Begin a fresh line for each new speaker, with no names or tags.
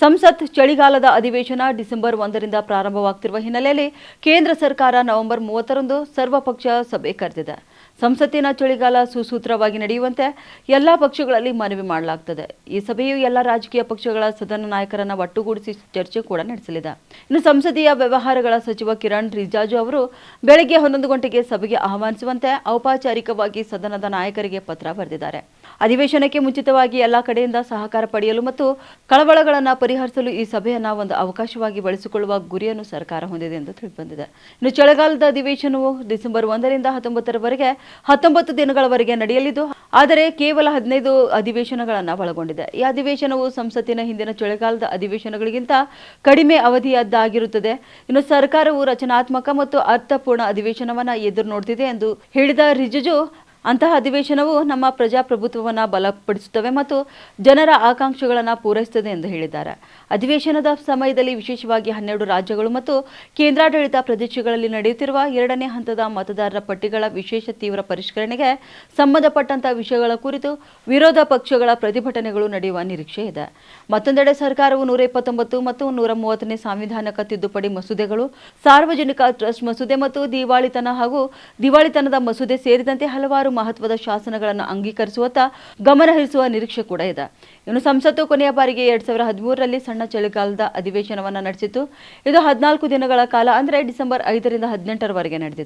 ಸಂಸತ್ ಚಳಿಗಾಲದ ಅಧಿವೇಶನ ಡಿಸೆಂಬರ್ ಒಂದರಿಂದ ಪ್ರಾರಂಭವಾಗ್ತಿರುವ ಹಿನ್ನೆಲೆಯಲ್ಲಿ ಕೇಂದ್ರ ಸರ್ಕಾರ ನವೆಂಬರ್ ಮೂವತ್ತರಂದು ಸರ್ವಪಕ್ಷ ಸಭೆ ಕರೆದಿದೆ. ಸಂಸತ್ತಿನ ಚಳಿಗಾಲ ಸುಸೂತ್ರವಾಗಿ ನಡೆಯುವಂತೆ ಎಲ್ಲ ಪಕ್ಷಗಳಲ್ಲಿ ಮನವಿ ಮಾಡಲಾಗ್ತದೆ. ಈ ಸಭೆಯು ಎಲ್ಲ ರಾಜಕೀಯ ಪಕ್ಷಗಳ ಸದನ ನಾಯಕರನ್ನ ಒಟ್ಟುಗೂಡಿಸಿ ಚರ್ಚೆ ಕೂಡ ನಡೆಸಲಿದೆ. ಇನ್ನು ಸಂಸದೀಯ ವ್ಯವಹಾರಗಳ ಸಚಿವ ಕಿರಣ್ ರಿಜಾಜು ಅವರು ಬೆಳಗ್ಗೆ ಹನ್ನೊಂದು ಗಂಟೆಗೆ ಸಭೆಗೆ ಆಹ್ವಾನಿಸುವಂತೆ ಔಪಚಾರಿಕವಾಗಿ ಸದನದ ನಾಯಕರಿಗೆ ಪತ್ರ ಬರೆದಿದ್ದಾರೆ. ಅಧಿವೇಶನಕ್ಕೆ ಮುಂಚಿತವಾಗಿ ಎಲ್ಲ ಕಡೆಯಿಂದ ಸಹಕಾರ ಪಡೆಯಲು ಮತ್ತು ಕಳವಳಗಳನ್ನು ಪರಿಹರಿಸಲು ಈ ಸಭೆಯನ್ನು ಒಂದು ಅವಕಾಶವಾಗಿ ಬಳಸಿಕೊಳ್ಳುವ ಗುರಿಯನ್ನು ಸರ್ಕಾರ ಹೊಂದಿದೆ ಎಂದು ತಿಳಿದುಬಂದಿದೆ. ಇನ್ನು ಚಳಿಗಾಲದ ಅಧಿವೇಶನವು ಡಿಸೆಂಬರ್ ಒಂದರಿಂದ ಹತ್ತೊಂಬತ್ತರವರೆಗೆ ಹತ್ತೊಂಬತ್ತು ದಿನಗಳವರೆಗೆ ನಡೆಯಲಿದ್ದು, ಆದರೆ ಕೇವಲ ಹದಿನೈದು ಅಧಿವೇಶನಗಳನ್ನು ಒಳಗೊಂಡಿದೆ. ಈ ಅಧಿವೇಶನವು ಸಂಸತ್ತಿನ ಹಿಂದಿನ ಚಳಿಗಾಲದ ಅಧಿವೇಶನಗಳಿಗಿಂತ ಕಡಿಮೆ ಅವಧಿಯದ್ದಾಗಿರುತ್ತದೆ. ಇನ್ನು ಸರ್ಕಾರವು ರಚನಾತ್ಮಕ ಮತ್ತು ಅರ್ಥಪೂರ್ಣ ಅಧಿವೇಶನವನ್ನು ಎದುರು ನೋಡ್ತಿದೆ ಎಂದು ಹೇಳಿದ ರಿಜಿಜು ಅಂತಹ ಅಧಿವೇಶನವು ನಮ್ಮ ಪ್ರಜಾಪ್ರಭುತ್ವವನ್ನು ಬಲಪಡಿಸುತ್ತವೆ ಮತ್ತು ಜನರ ಆಕಾಂಕ್ಷೆಗಳನ್ನು ಪೂರೈಸುತ್ತದೆ ಎಂದು ಹೇಳಿದ್ದಾರೆ. ಅಧಿವೇಶನದ ಸಮಯದಲ್ಲಿ ವಿಶೇಷವಾಗಿ ಹನ್ನೆರಡು ರಾಜ್ಯಗಳು ಮತ್ತು ಕೇಂದ್ರಾಡಳಿತ ಪ್ರದೇಶಗಳಲ್ಲಿ ನಡೆಯುತ್ತಿರುವ ಎರಡನೇ ಹಂತದ ಮತದಾರರ ಪಟ್ಟಿಗಳ ವಿಶೇಷ ತೀವ್ರ ಪರಿಷ್ಕರಣೆಗೆ ಸಂಬಂಧಪಟ್ಟಂತಹ ವಿಷಯಗಳ ಕುರಿತು ವಿರೋಧ ಪಕ್ಷಗಳ ಪ್ರತಿಭಟನೆಗಳು ನಡೆಯುವ ನಿರೀಕ್ಷೆ ಇದೆ. ಮತ್ತೊಂದೆಡೆ ಸರ್ಕಾರವು ನೂರ ಇಪ್ಪತ್ತೊಂಬತ್ತು ಮತ್ತು ನೂರ ಮೂವತ್ತನೇ ಸಾಂವಿಧಾನಿಕ ತಿದ್ದುಪಡಿ ಮಸೂದೆಗಳು, ಸಾರ್ವಜನಿಕ ಟ್ರಸ್ಟ್ ಮಸೂದೆ ಮತ್ತು ದಿವಾಳಿತನ ಹಾಗೂ ದಿವಾಳಿತನದ ಮಸೂದೆ ಸೇರಿದಂತೆ ಹಲವಾರು ಮಹತ್ವದ ಶಾಸನಗಳನ್ನು ಅಂಗೀಕರಿಸುವತ್ತ ಗಮನಹರಿಸುವ ನಿರೀಕ್ಷೆ ಕೂಡ ಇದೆ. ಇನ್ನು ಸಂಸತ್ತು ಕೊನೆಯ ಬಾರಿಗೆ ಎರಡ್ ಸಾವಿರದ ಹದಿಮೂರರಲ್ಲಿ ಸಣ್ಣ ಚಳಿಗಾಲದ ಅಧಿವೇಶನವನ್ನು ನಡೆಸಿತು ಇದು ಹದಿನಾಲ್ಕು ದಿನಗಳ ಕಾಲ, ಅಂದರೆ ಡಿಸೆಂಬರ್ ಐದರಿಂದ ಹದಿನೆಂಟರವರೆಗೆ ನಡೆದಿತ್ತು.